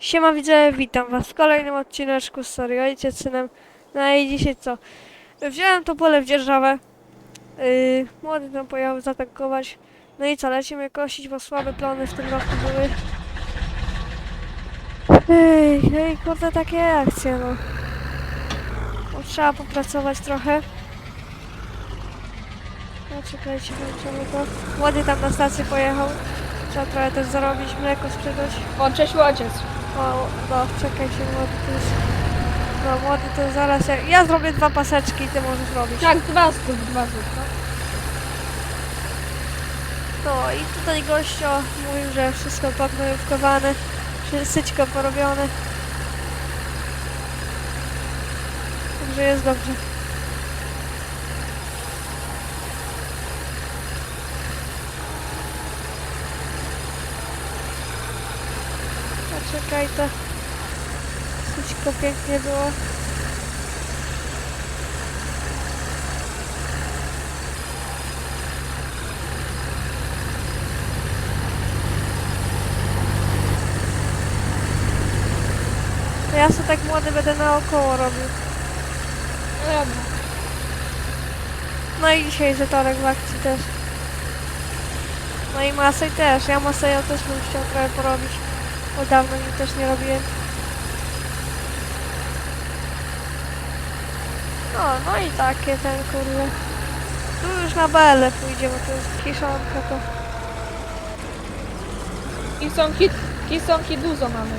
Siema widzę, witam was w kolejnym odcineczku z serii Ojciec Synem. No i dzisiaj co? Wziąłem to pole w dzierżawę. Yy, młody tam pojechał zatankować. No i co, lecimy kosić, bo słabe plony w tym roku były. Ej, ej, kurde, takie akcje, no. Bo trzeba popracować trochę. No czekajcie, włączymy to. Młody tam na stację pojechał. Trzeba trochę też zarobić, mleko sprzedać. O, cześć ojciec. O, no, czekajcie, młody to jest... No, młody to zaraz... Ja, ja zrobię dwa paseczki i ty możesz robić. Tak, dwa zrób, dwa zrób, no. No i tutaj gościo mówił, że wszystko podnojówkowane, syćko porobione. Także jest dobrze. A czekaj to. Syćko pięknie było. To ja sobie tak młody będę naokoło robił. No dobra. No i dzisiaj zetorek w akcji też. No i Masej też. Ja Maseja też bym chciał trochę porobić. Bo dawno nim też nie robiłem. No, no i takie ten kurde. Tu już na BL pójdzie, bo to jest kiszonka to. Kisonki, kisonki dużo mamy.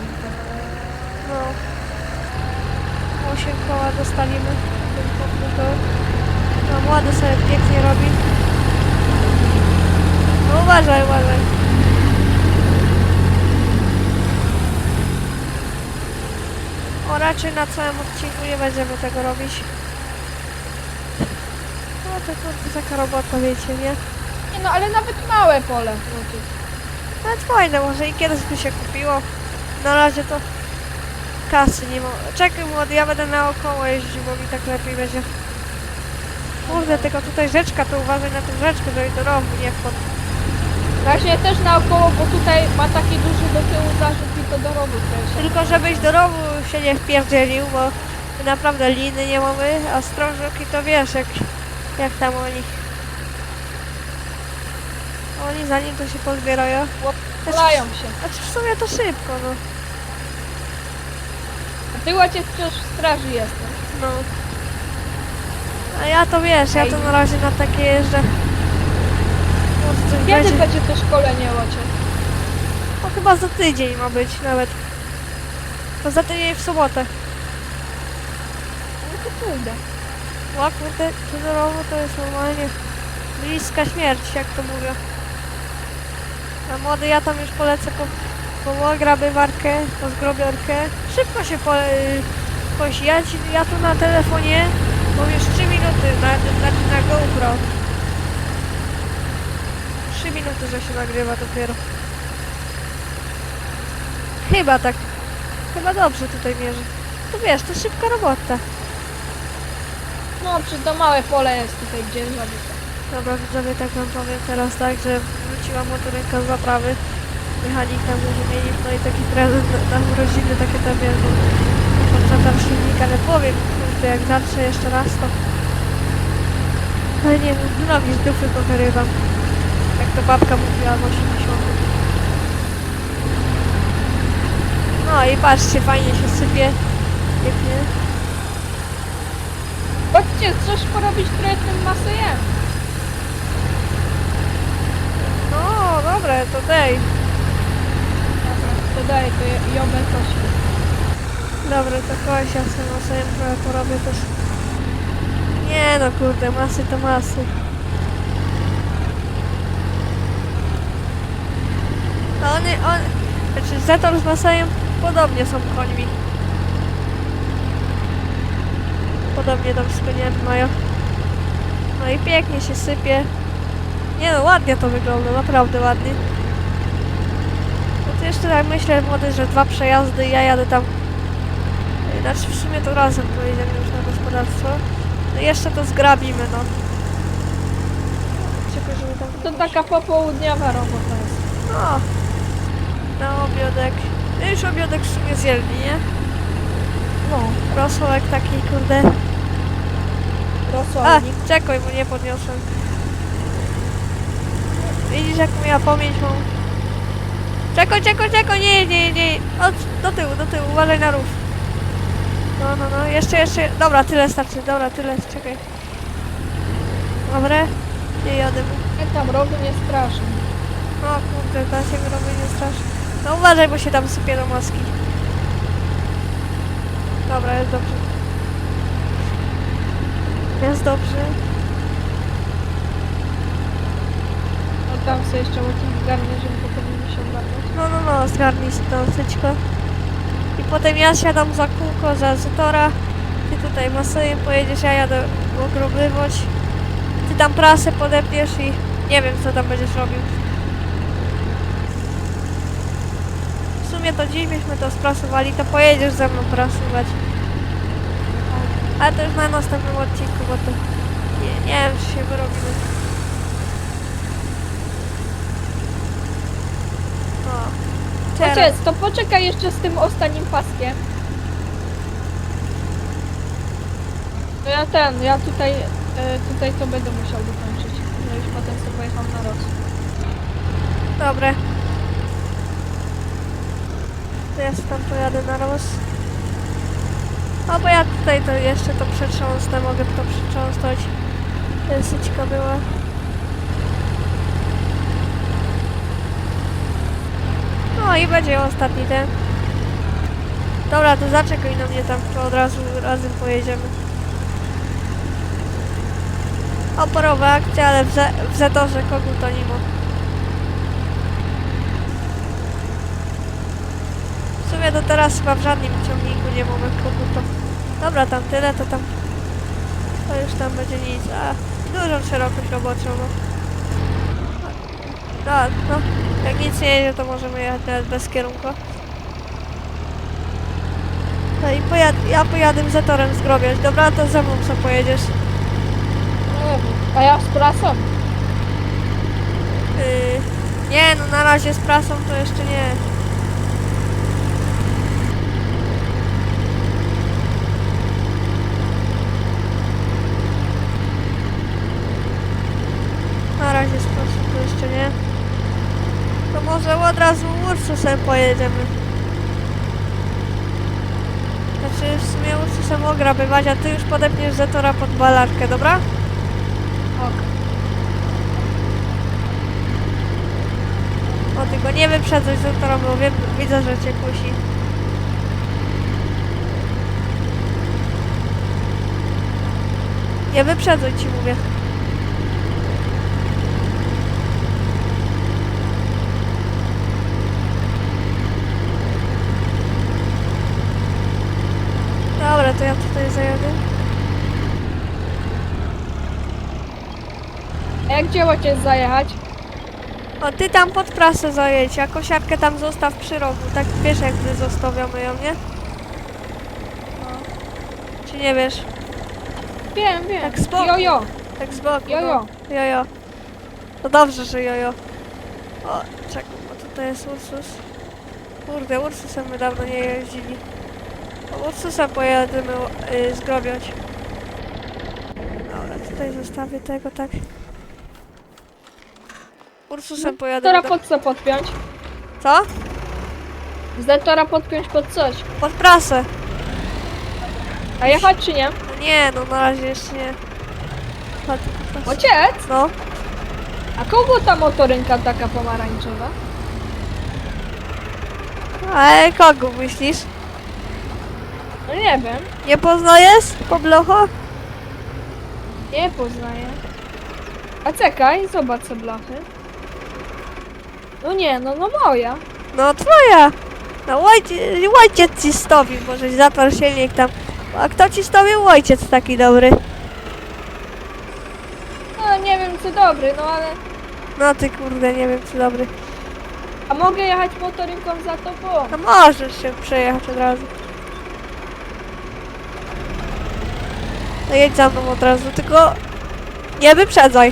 No. 8 koła dostaniemy. No młody sobie pięknie robi. No uważaj, uważaj. O, raczej na całym odcinku nie będziemy tego robić. No to kurde taka robota, wiecie, nie? Nie no, ale nawet małe pole. ojciec. Nawet fajne, może i kiedyś by się kupiło. Na razie to kasy nie ma. Czekaj młody, ja będę naokoło jeździł, bo mi tak lepiej będzie. Kurde, tylko tutaj rzeczka, to uważaj na tę rzeczkę, żeby do rowu nie wpadł. Właśnie też naokoło, bo tutaj ma taki duży do tyłu zarzut to do rowu też. Tylko żebyś do rowu się nie wpierdzielił, bo my naprawdę liny nie mamy, a strążoki to wiesz, jak, jak tam oni. Oni zanim to się pozbierają. Polają się. Znaczy w sumie to szybko, no. A ty ojciec przecież w straży jesteś. No. A ja to wiesz, ja to na razie na takie jeżdżę. Może coś Kiedy będzie. będzie to szkolenie ojciec? Chyba za tydzień ma być nawet. To za tydzień w sobotę. No to pójdę. O kurde, kolorowo to jest normalnie bliska śmierć, jak to mówią. A młody ja tam już polecę po, po grabywarkę, po zgrobiorkę. Szybko się po, y. Ja, ci, ja tu na telefonie mam już 3 minuty na, na, na GoPro. 3 minuty, że się nagrywa dopiero. Chyba tak. Chyba dobrze tutaj mierzy. To wiesz, to szybka robota. No, przy to małe pole jest tutaj, gdzie robię. Dobra, widzowie, tak wam powiem teraz tak, że wróciła motorynka z zaprawy. Mechanik może mieli, no i taki prezent na, urodziny, takie tam bo podczas tam silnika, ale powiem, kurde, jak zatrzę jeszcze raz, to... Ale nie wiem, nogi z dupy powyrywam. Jak to babka mówiła w 80. No i patrzcie, fajnie się sypie. Pięknie. Chodźcie, coś porobić trochę tym masejem. No, dobre, to dej. Dobra, to daj, to ja- ją będę Dobra, to kogoś ja sobie sobie trochę porobię też. Nie no kurde, masy to masy. No oni, on, znaczy Zetor z Masajem podobnie są końmi. Podobnie tam spinięty mają. No i pięknie się sypie. Nie no, ładnie to wygląda, naprawdę ładnie. No to jeszcze tak myślę, młody, że dwa przejazdy i ja jadę tam znaczy w sumie to razem pojedziemy już na gospodarstwo. No i jeszcze to zgrabimy, no. Czekaj, żeby tam... To taka popołudniowa robota jest. No. Na obiadek. Już obiadek w sumie zjedli, nie? No, Rosołek taki, kurde. A, rosołnik. czekaj, bo nie podniosłem. Widzisz, jak ja pamięć mam. Czekaj, czekaj, czekaj, nie, nie, nie. Od, do tyłu, do tyłu, uważaj na rów. No, no, no, jeszcze, jeszcze. Dobra, tyle starczy, dobra, tyle, czekaj. Dobra, nie jadę. Jak tam rowy nie straszą. No kurde, da się mi nie strasznie. No uważaj, bo się tam sypie do maski. Dobra, jest dobrze. Jest dobrze. No tam sobie jeszcze łacinki garnie, żeby potem nie się ogarnąć. No, no, no, zgarnij tą syćko. I potem ja siadam za kółko, za Zetora. Ty tutaj masojem pojedziesz, ja jadę ogrobywać. Ty tam prasę podepniesz i nie wiem, co tam będziesz robił. W sumie to dziś byśmy to sprasowali, to pojedziesz ze mną prasować. Ale to już na następnym odcinku, bo to nie, nie wiem, czy się wyrobimy. O. Teraz. Ojciec, to poczekaj jeszcze z tym ostatnim paskiem. No ja ten, ja tutaj, e, tutaj to będę musiał dokończyć. No już potem sobie pojechał na roz. Dobre. To ja tam pojadę na roz. O, bo ja tutaj to jeszcze to przetrząsnę, mogę to przetrząsnąć. Syćka była. No i będzie ostatni ten. Dobra, to zaczekaj na mnie tam, to od razu razem pojedziemy. Oporowa akcja, ale w, ze, w Zetorze kogut to nie ma. W sumie to teraz chyba w żadnym ciągniku nie mamy koguta. Dobra, tam tyle, to tam... To już tam będzie nic. A, dużą szerokość roboczą, no. No, no. Jak nic nie jedzie, to możemy jechać nawet bez kierunku. No i pojad ja pojadę za torem zgrobiać. Dobra, to ze mną co pojedziesz. Nie wiem. A ja z prasą. Yy, nie, no na razie z prasą to jeszcze nie. Na razie z prasą to jeszcze nie. To może od Ursusem pojedziemy. Znaczy w sumie Ursusem ograbywać, a ty już podepniesz Zetora pod balarkę, dobra? Ok. O, tylko nie wyprzedzaj Zetora, bo wiem, widzę, że cię kusi. Nie wyprzedzaj ci mówię. Dobra, to ja tutaj zajadę. A jak gdzie ojciec zajechać? O, ty tam pod prasę zajedź, a kosiarkę tam zostaw przy rogu. Tak wiesz, jak gdy zostawiamy ją, nie? No. Czy nie wiesz? Wiem, wiem. Tak z boku. Jojo. Tak z boku. Jojo. No. Jojo. To dobrze, że jojo. O, czekaj, bo tutaj jest Ursus. Kurde, Ursusem my dawno nie jeździli. O, Ursusa pojedziemy y, zgrobiać. Dobra, tutaj zostawię tego, tak. Ursusem pojadę. Zetora pod co podpiąć? Co? Zetora podpiąć pod coś. Pod prasę. A jechać czy nie? No nie, no na razie jeszcze nie. Chodź. Ojciec? No, A kogo ta motorynka taka pomarańczowa? ale kogo myślisz? No nie wiem. Nie poznajesz? Po blocho? Nie poznaję. A czekaj, zobacz sobie blachy. No nie, no no moja. No twoja. No ojciec, ojciec ci stowił, może zaparł silnik tam. A kto ci stowił? Ojciec taki dobry. No nie wiem czy dobry, no ale... No ty kurde, nie wiem czy dobry. A mogę jechać motorynką za tobą? No możesz się przejechać od razu. No jedź za mną od razu, tylko nie wyprzedzaj.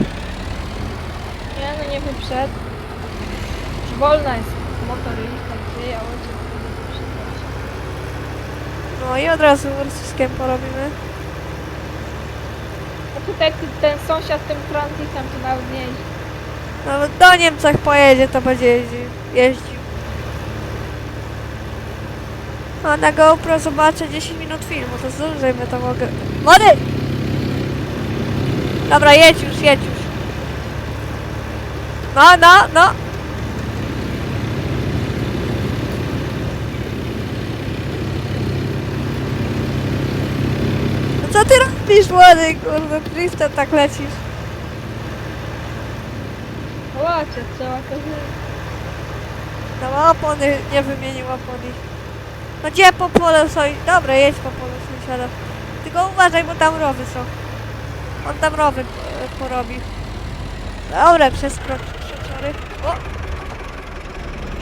Nie, no nie wyprzed. Już wolna jest motorynka, gdzie ja ojciec. No i od razu urskiem porobimy. A tutaj ty- ten sąsiad tym transitem to nawet nie jeździ. Nawet do Niemczech pojedzie, to będzie jeździł. jeździł. A na GoPro zobaczę 10 minut filmu, to zdążymy to mogę. Młody! Dobra, jedź już, jedź już. No, no, no. No co ty robisz, młody? Kurde, driftem tak lecisz. Łacie, to wy- No opony, nie wymienił opony. No gdzie po pole są? Dobra, jedź po pole sąsiada. Tylko uważaj, bo tam rowy są. On tam rowy e, porobi. Dobra, przeskocz przeczory. O!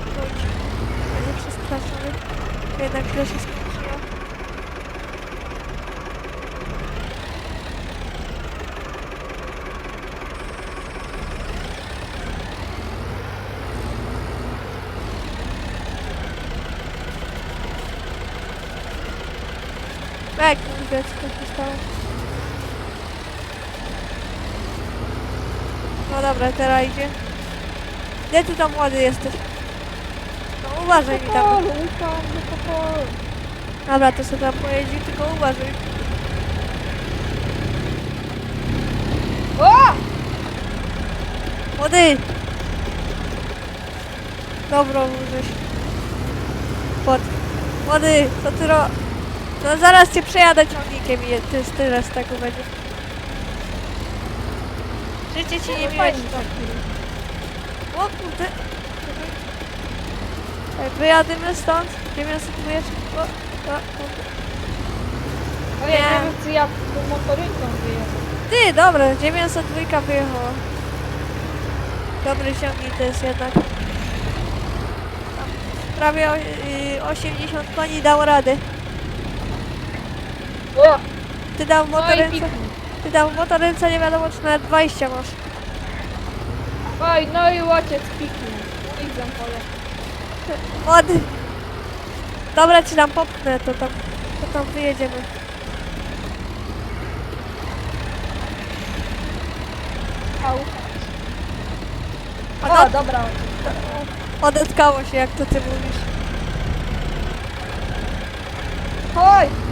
Wróć. Nie przeskoczony. Jednak się skończyło. Jak kurde, co się stało? Teraz idzie. Gdzie ty tam młody jesteś? No uważaj mi tam. polu. Dobra, to sobie tam pojedzie, tylko uważaj. O! Młody! Dobro, żeś. Pod. Młody, co ty ro... No zaraz cię przejadę ciągnikiem i ty tyle z tego będzie. Życie ci nie tak. O kurde. Tak, wyjadymy stąd. Gdzie miasto czujesz? O, o, kurde. O ja Nie. wiem, czy ja tą motorynką wyjechał. Ty, dobra, 902 wyjechała. Dobry ciągnik to jest jednak. Tam Prawie o, y, 80 koni dał radę. O! Ty dał No i motorynce, piknął. Ty w motorynce nie wiadomo czy nawet 20 masz. Oj, no i łodziec piknął. Widzę pole. Młody. Dobra, ci tam popchnę, to tam, to tam wyjedziemy. Au. A O, no, dobra. odetkało się, jak to ty mówisz. Oj!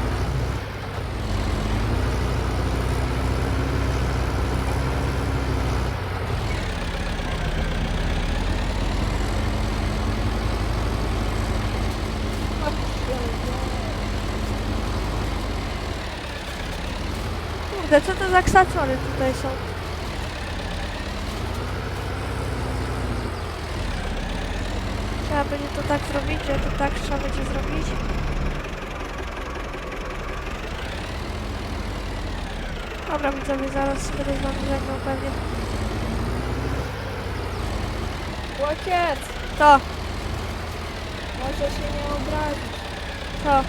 Kurde, co to za ksaczory tutaj są? Trzeba będzie to tak zrobić, że to tak trzeba będzie zrobić. Dobra, widzowie, zaraz będę z wami żegnał pewnie. Łodziec! To, Może się nie obrazić. to.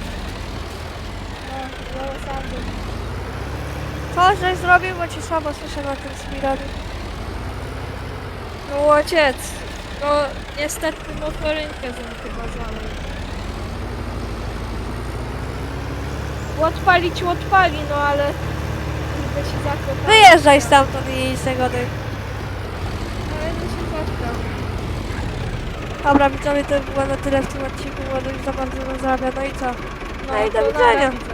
No, zaraz Andrzej. Co żeś zrobił, bo ci słabo słyszę na tym spirali. No łodziec! No, niestety motorynkę zam chyba zalał. Łotwalić łotwali, no ale... Kurde się zakopał. Wyjeżdżaj stamtąd i z tego dych. Ale to się zatkał. Dobra, widzowie, to było na tyle w tym odcinku, bo już za bardzo nam zarabia. No i co? No, No i do to widzenia. nara, widzę.